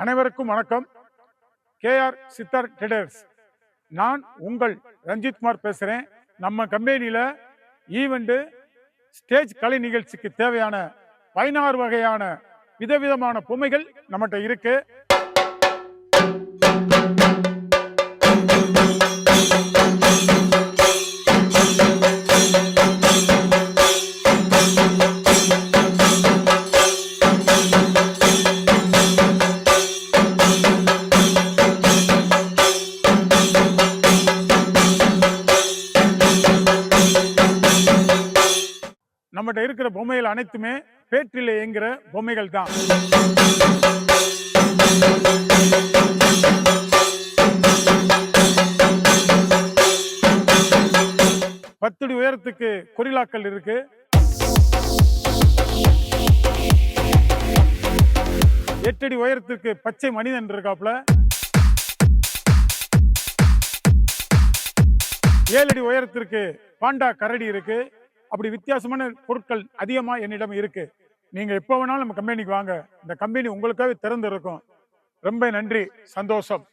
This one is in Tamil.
அனைவருக்கும் வணக்கம். கேஆர் சித்தர் ட்ரேடர்ஸ். நான் உங்கள் ரஞ்சித்குமார் பேசுகிறேன் நம்ம கம்பெனியில் ஈவெண்ட்டு ஸ்டேஜ் கலை நிகழ்ச்சிக்கு தேவையான பதினாறு வகையான விதவிதமான பொம்மைகள் நம்மகிட்ட இருக்கு. நம்மகிட்ட இருக்கிற பொம்மைகள் அனைத்துமே பேட்டரியில் இயங்குகிற பொம்மைகள் தான். பத்தடி உயரத்துக்கு கொரிலாக்கள் இருக்கு. எட்டடி உயரத்துக்கு பச்சை மனிதன் இருக்காப்புல ஏழடி உயரத்திற்கு பாண்டா கரடி இருக்கு. அப்படி வித்தியாசமான பொருட்கள் அதிகமா என்னிடம் இருக்கு. நீங்க எப்போ வேணாலும் நம்ம கம்பெனிக்கு வாங்க. இந்த கம்பெனி உங்களுக்காகவே திறந்து இருக்கும் ரொம்ப நன்றி. சந்தோஷம்.